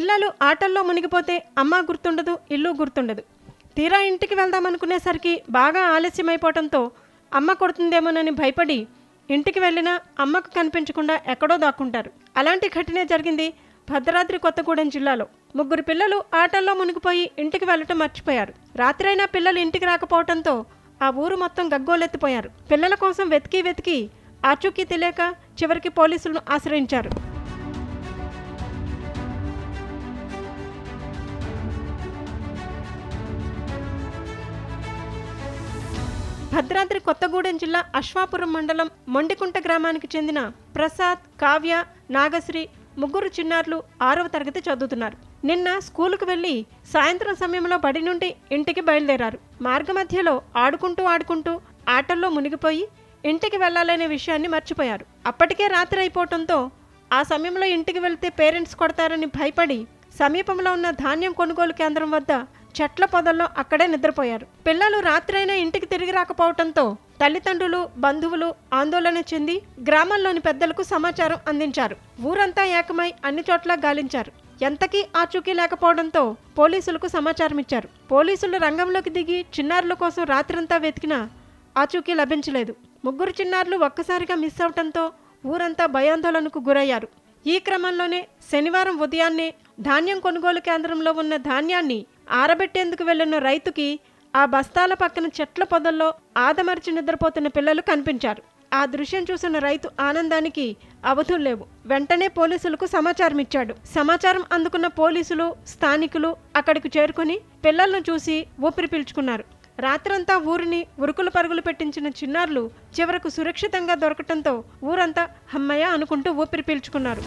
పిల్లలు ఆటల్లో మునిగిపోతే అమ్మ గుర్తుండదు ఇల్లు గుర్తుండదు. తీరా ఇంటికి వెళ్దామనుకునేసరికి బాగా ఆలస్యమైపోవడంతో అమ్మ కొడుతుందేమోనని భయపడి ఇంటికి వెళ్ళినా అమ్మకు కనిపించకుండా ఎక్కడో దాక్కుంటారు. అలాంటి ఘటనే జరిగింది భద్రాద్రి కొత్తగూడెం జిల్లాలో. ముగ్గురు పిల్లలు ఆటల్లో మునిగిపోయి ఇంటికి వెళ్ళటం మర్చిపోయారు. రాత్రైనా పిల్లలు ఇంటికి రాకపోవడంతో ఆ ఊరు మొత్తం గగ్గోలెత్తిపోయారు. పిల్లల కోసం వెతికి వెతికి ఆచూకీ తెలియక చివరికి పోలీసులను ఆశ్రయించారు. భద్రాద్రి కొత్తగూడెం జిల్లా అశ్వాపురం మండలం మొండికుంట గ్రామానికి చెందిన ప్రసాద్ కావ్య నాగశ్రీ ముగ్గురు చిన్నారులు ఆరవ తరగతి చదువుతున్నారు. నిన్న స్కూలుకు వెళ్ళి సాయంత్రం సమయంలో బడి నుండి ఇంటికి బయలుదేరారు. మార్గమధ్యలో ఆడుకుంటూ ఆడుకుంటూ ఆటల్లో మునిగిపోయి ఇంటికి వెళ్ళాలనే విషయాన్ని మర్చిపోయారు. అప్పటికే రాత్రి అయిపోవటంతో ఆ సమయంలో ఇంటికి వెళ్తే పేరెంట్స్ కొడతారని భయపడి సమీపంలో ఉన్న ధాన్యం కొనుగోలు కేంద్రం వద్ద చెట్ల పొదల్లో అక్కడే నిద్రపోయారు. పిల్లలు రాత్రైనా ఇంటికి తిరిగి రాకపోవడంతో తల్లిదండ్రులు బంధువులు ఆందోళన చెంది గ్రామంలోని పెద్దలకు సమాచారం అందించారు. ఊరంతా ఏకమై అన్ని చోట్ల గాలించారు. ఎంతకీ ఆచూకీ లేకపోవడంతో పోలీసులకు సమాచారం ఇచ్చారు పోలీసులు రంగంలోకి దిగి చిన్నారుల కోసం రాత్రంతా వెతికినా ఆచూకీ లభించలేదు. ముగ్గురు చిన్నారులు ఒక్కసారిగా మిస్ అవటంతో ఊరంతా భయాందోళనకు గురయ్యారు. ఈ క్రమంలోనే శనివారం ఉదయాన్నే ధాన్యం కొనుగోలు కేంద్రంలో ఉన్న ధాన్యాన్ని ఆరబెట్టేందుకు వెళ్ళిన రైతుకి ఆ బస్తాల పక్కన చెట్ల పొదల్లో ఆదమరిచి నిద్రపోతున్న పిల్లలు కనిపించారు. ఆ దృశ్యం చూసిన రైతు ఆనందానికి అవధుల్లేవు వెంటనే పోలీసులకు సమాచారం ఇచ్చాడు సమాచారం అందుకున్న పోలీసులు స్థానికులు అక్కడికి చేరుకుని పిల్లలను చూసి ఊపిరి పీల్చుకున్నారు. రాత్రంతా ఊరిని ఉరుకులు పరుగులు పెట్టించిన చిన్నారులు చివరకు సురక్షితంగా దొరకటంతో ఊరంతా హమ్మయ్య అనుకుంటూ ఊపిరి పీల్చుకున్నారు.